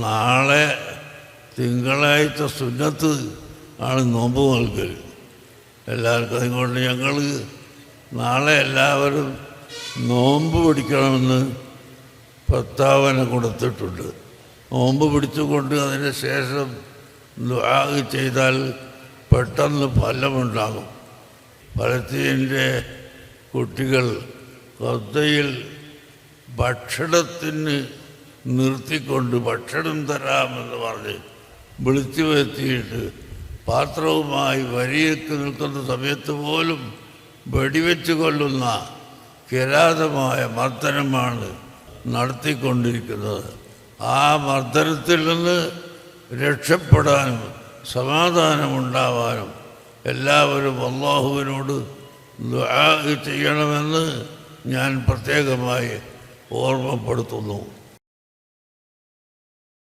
നാളെ തിങ്കളാഴ്ച സുന്നത്ത് ആണ് നോമ്പ് നൽകൽ എല്ലാവർക്കും അതുകൊണ്ട് ഞങ്ങൾ നാളെ എല്ലാവരും നോമ്പ് പിടിക്കണമെന്ന് പ്രസ്താവന കൊടുത്തിട്ടുണ്ട്. നോമ്പ് പിടിച്ചുകൊണ്ട് അതിന് ശേഷം ദുആ ചെയ്താൽ പെട്ടെന്ന് ഫലമുണ്ടാകും. ഫലത്തിന്റെ കുട്ടികൾ കൊത്തയിൽ ഭക്ഷണത്തിന് നിർത്തിക്കൊണ്ട് ഭക്ഷണം തരാമെന്ന് പറഞ്ഞ് വിളിച്ചു വരുത്തിയിട്ട് പാത്രവുമായി വരിയൊക്കെ നിൽക്കുന്ന സമയത്ത് പോലും വെടിവെച്ച് കൊല്ലുന്ന കിരാതമായ മർദ്ദനമാണ് നടത്തിക്കൊണ്ടിരിക്കുന്നത്. ആ മർദ്ദനത്തിൽ നിന്ന് രക്ഷപ്പെടാനും സമാധാനമുണ്ടാവാനും എല്ലാവരും അള്ളാഹുവിനോട് ചെയ്യണമെന്ന് ഞാൻ പ്രത്യേകമായി ഓർമ്മപ്പെടുത്തുന്നു.